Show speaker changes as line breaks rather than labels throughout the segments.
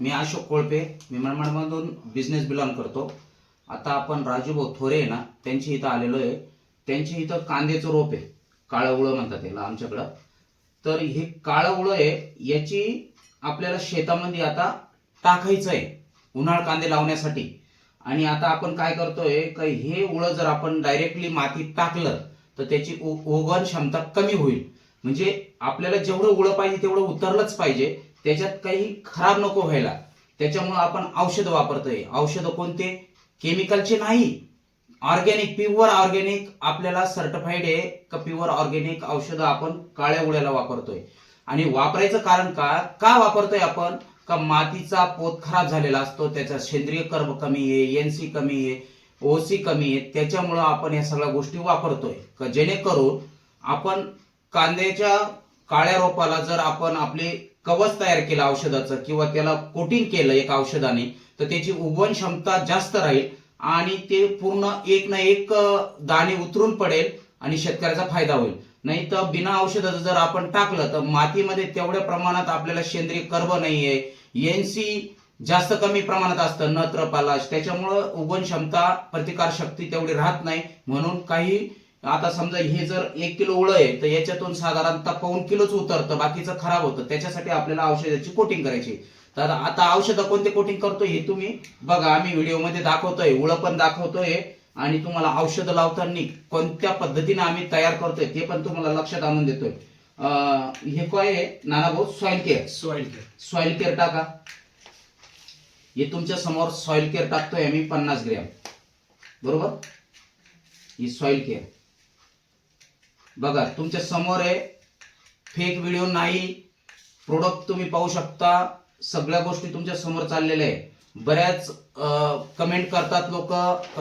मी अशोक कोळपे मी मनमाडमधून business belong करतो. आता आपण राजूभाऊ थोरे आहे ना त्यांची इथं आलेलो आहे. त्यांची इथं कांद्याचं रोप आहे. काळवळं म्हणतात त्याला आमच्याकडं. तर हे काळवळं आहे याची आपल्याला शेतामध्ये आता टाकायचं आहे उन्हाळ कांदे लावण्यासाठी. आणि आता आपण काय करतोय का हे उळं जर आपण डायरेक्टली मातीत टाकलं तर त्याची ओघन क्षमता कमी होईल. म्हणजे आपल्याला जेवढं उळं पाहिजे तेवढं उतरलंच पाहिजे. त्याच्यात काही खराब नको व्हायला. त्याच्यामुळं आपण औषधं वापरतोय. औषधं कोणते? केमिकलचे नाही. ऑर्गॅनिक प्युअर ऑर्गॅनिक आपल्याला सर्टिफाईड आहे का प्युअर ऑर्गॅनिक औषधं आपण काळ्या उळ्याला वापरतोय. आणि वापरायचं कारण का? का वापरतोय आपण? का मातीचा पोत खराब झालेला असतो त्याचा सेंद्रिय कर्ब कमी आहे एनसी कमी आहे ओसी कमी आहे त्याच्यामुळं आपण या सगळ्या गोष्टी वापरतोय. का जेणेकरून आपण कांद्याच्या काळ्या रोपाला जर आपण आपले कवच तयार केलं औषधाचं किंवा त्याला कोटिंग केलं एक औषधाने तर त्याची उगवण क्षमता जास्त राहील आणि ते पूर्ण एक ना एक दाणे उतरून पडेल आणि शेतकऱ्याचा फायदा होईल. नाही तर बिना औषधाचं जर आपण टाकलं तर मातीमध्ये तेवढ्या प्रमाणात आपल्याला सेंद्रिय कर्ब नाहीये. एनसी जास्त कमी प्रमाणात असतं नत्र पालाश. त्याच्यामुळं उगवण क्षमता प्रतिकार शक्ती तेवढी राहत नाही. म्हणून काही आता समजा हे जर एक किलो उळं आहे तर याच्यातून साधारणतः पाऊन किलोच उतरतं बाकीचं खराब होतं. त्याच्यासाठी आपल्याला औषधाची कोटिंग करायची तर आता औषधं कोणते कोटिंग करतोय हे तुम्ही बघा. आम्ही व्हिडिओमध्ये दाखवतोय उळं पण दाखवतोय आणि तुम्हाला औषधं लावताना कोणत्या पद्धतीने आम्ही तयार करतोय ते पण तुम्हाला लक्षात आणून देतोय. हे काय आहे? Nanabhau soil care
soil care
soil care टाका. हे तुमच्यासमोर सॉइल केअर टाकतोय आम्ही पन्नास ग्रॅम. बरोबर? ही सॉइल केअर बघा तुमच्यासमोर आहे. फेक व्हिडिओ नाही. प्रोडक्ट तुम्ही पाहू शकता. सगळ्या गोष्टी तुमच्यासमोर चाललेल्या आहे. बऱ्याच कमेंट करतात लोक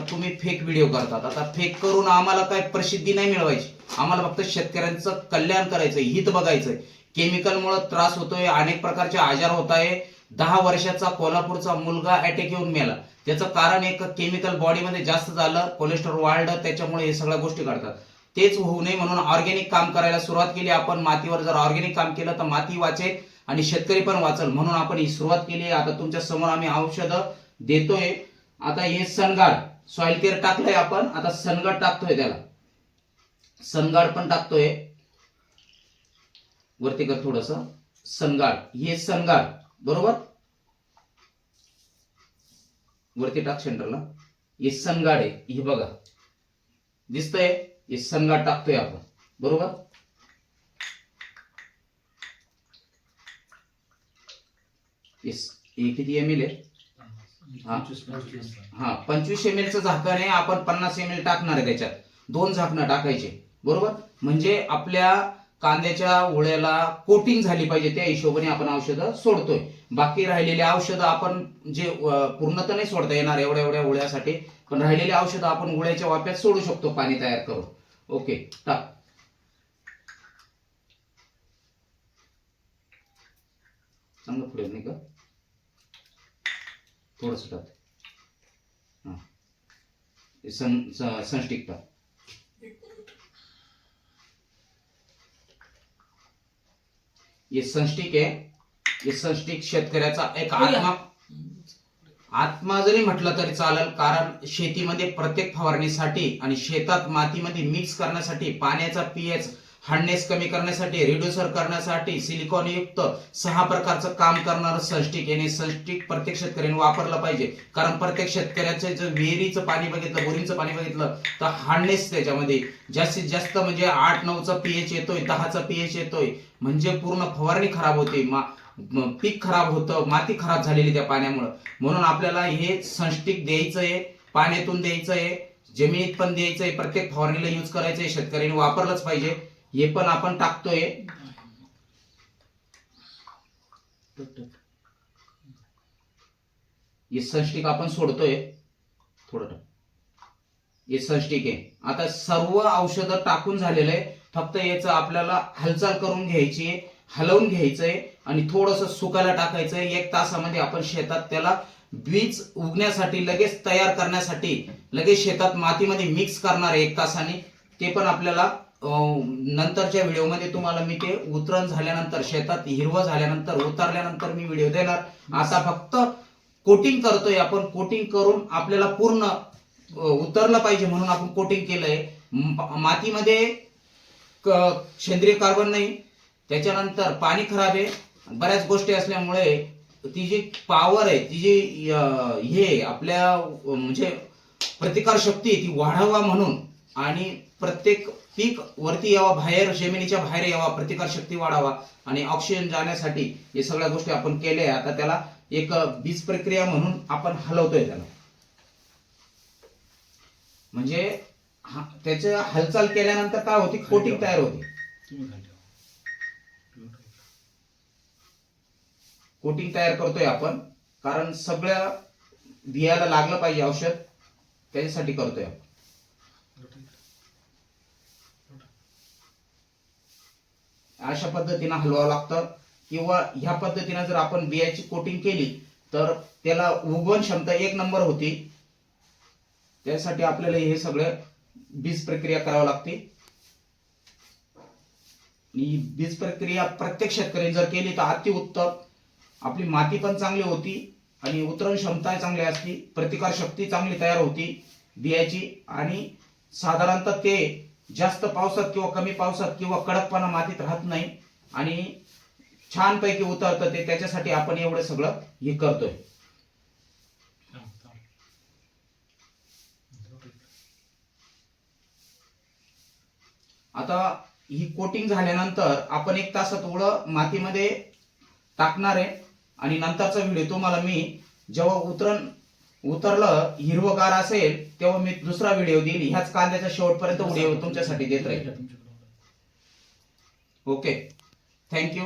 तुम्ही फेक व्हिडिओ करतात? आता फेक करून आम्हाला काय प्रसिद्धी नाही मिळवायची. आम्हाला फक्त शेतकऱ्यांचं कल्याण करायचं हित बघायचंय केमिकलमुळे त्रास होतोय अनेक प्रकारचे आजार होत आहे. दहा वर्षाचा कोल्हापूरचा मुलगा अटॅक येऊन मेला. त्याचं कारण एक केमिकल बॉडीमध्ये जास्त झालं कोलेस्ट्रॉल वाढलं त्याच्यामुळे हे सगळ्या गोष्टी घडतात. तेच होऊ नये म्हणून ऑर्गेनिक काम करायला सुरुवात केली. आपण मातीवर जर ऑर्गेनिक काम केलं तर माती वाचेल आणि शेतकरी पण वाचल म्हणून आपण ही सुरुवात केली. आता तुमच्यासमोर आम्ही औषधं देतोय. आता हे सनगाड सॉइल केअर टाकलंय आपण. आता सनगाड टाकतोय त्याला. सनगाड पण टाकतोय. वरती कर थोडस. सनगाड. हे सनगाड. बरोबर? वरती टाक सेंटरला हे सनगाड आहे. हे बघा. दिसतंय? हे टाकतोय आपण. बरोबर? किती एम एल आहे? हा. हा पंचवीस एम एलचं झाकण आहे. आपण पन्नास एम एल टाकणार आहे त्याच्यात. दोन झाकणं टाकायचे. बरोबर? म्हणजे आपल्या कांद्याच्या ओळ्याला कोटिंग झाली पाहिजे त्या हिशोबाने आपण औषधं सोडतोय. बाकी राहिलेली औषधं आपण जे अं, पूर्ण तर नाही सोडता येणार एवढ्या एवढ्या ओळ्यासाठी पण राहिलेली औषधं आपण उळ्याच्या वाप्यात सोडू शकतो पाणी तयार करून. ओके टाक चांगलं पुढे नाही का? थोडस टाक. सन सनस्टिक टाक. हे सनस्टिक आहे. हे सनस्टिक शेतकऱ्याचा एक आत्मा. आत्मा जरी म्हटलं तरी चालेल कारण शेतीमध्ये प्रत्येक फवारणीसाठी आणि शेतात मातीमध्ये मिक्स करण्यासाठी पाण्याचा पीएच हार्डनेस कमी करण्यासाठी रिड्युसर करण्यासाठी सिलिकॉन युक्त सहा प्रकारचं काम करणारं सनस्टिक याने सनस्टिक प्रत्येक शेतकऱ्याने वापरलं पाहिजे. कारण प्रत्येक शेतकऱ्याचं जर विहिरीचं पाणी बघितलं बोरिंगचं पाणी बघितलं तर हार्डनेस त्याच्यामध्ये जास्तीत जास्त म्हणजे आठ नऊचा पीएच येतोय दहाचा पीएच येतोय. म्हणजे पूर्ण फवारणी खराब होते मा पीक खराब होतं माती खराब झालेली त्या पाण्यामुळं. म्हणून आपल्याला हे सनस्टिक आहे पाण्यातून द्यायचं आहे जमिनीत पण द्यायचं आहे प्रत्येक फवारणीला यूज आहे शेतकऱ्यांनी वापरलंच पाहिजे. हे पण आपण टाकतोय. हे आपण सोडतोय. थोडं हे सनस्टिक आहे. आता सर्व औषधं टाकून झालेलं आहे. फक्त याचं आपल्याला हालचाल करून घ्यायची आहे हलवून घ्यायचंय आणि थोडस सुकायला टाकायचंय एक तासामध्ये आपण शेतात त्याला बीज उगण्यासाठी लगेच तयार करण्यासाठी लगेच शेतात मातीमध्ये मिक्स करणार आहे एक तासाने. ते पण आपल्याला नंतरच्या व्हिडिओमध्ये तुम्हाला मी ते उतरण झाल्यानंतर शेतात हिरवं झाल्यानंतर उतरल्यानंतर मी व्हिडिओ देणार. आता फक्त कोटिंग करतोय आपण. कोटिंग करून आपल्याला पूर्ण उतरलं पाहिजे म्हणून आपण कोटिंग केलंय. मातीमध्ये क- सेंद्रिय कार्बन नाही. त्याच्यानंतर पाणी खराब आहे. बऱ्याच गोष्टी असल्यामुळे ती जी पॉवर आहे ती जी हे आहे, आपल्या म्हणजे प्रतिकार शक्ती ती वाढावा म्हणून आणि प्रत्येक पीक वरती यावा बाहेर जमिनीच्या बाहेर यावा प्रतिकार शक्ती वाढावा आणि ऑक्सिजन जाण्यासाठी हे सगळ्या गोष्टी आपण केल्या. आता त्याला एक बीज प्रक्रिया म्हणून आपण हलवतोय त्याला. म्हणजे हा- त्याचं हालचाल केल्यानंतर काय होती? कोटिंग तयार होते. कोटिंग तयार करतोय आपण कारण सगळ्या बियाला लागलं पाहिजे औषध. त्याच्यासाठी करतोय आपण. अशा पद्धतीनं हलवावं लागतं. किंवा ह्या पद्धतीनं जर आपण बियाची कोटिंग केली तर त्याला उगवण क्षमता एक नंबर होती. त्यासाठी आपल्याला हे सगळं बीज प्रक्रिया करावी लागते. बीज प्रक्रिया प्रत्येक शेतकऱ्याने जर केली तर अतिउत्तम आपली माती पण चांगली होती आणि उतरण क्षमता चांगली असती प्रतिकार शक्ती चांगली तयार होती बियाची. आणि साधारणतः ते जास्त पावसात किंवा कमी पावसात किंवा कडकपणा मातीत राहत नाही आणि छानपैकी उतरतं ते त्याच्यासाठी आपण एवढं सगळं हे करतोय. आता ही कोटिंग झाल्यानंतर आपण एक तासात थोडं मातीमध्ये टाकणार आहे आणि नंतरचा व्हिडिओ तुम्हाला मी जेव्हा उतरण उतरलं हिरवगार असेल तेव्हा मी दुसरा व्हिडिओ देईल. ह्याच कांद्याचा शेवटपर्यंत व्हिडिओ तुमच्यासाठी देत राहील. Okay thank you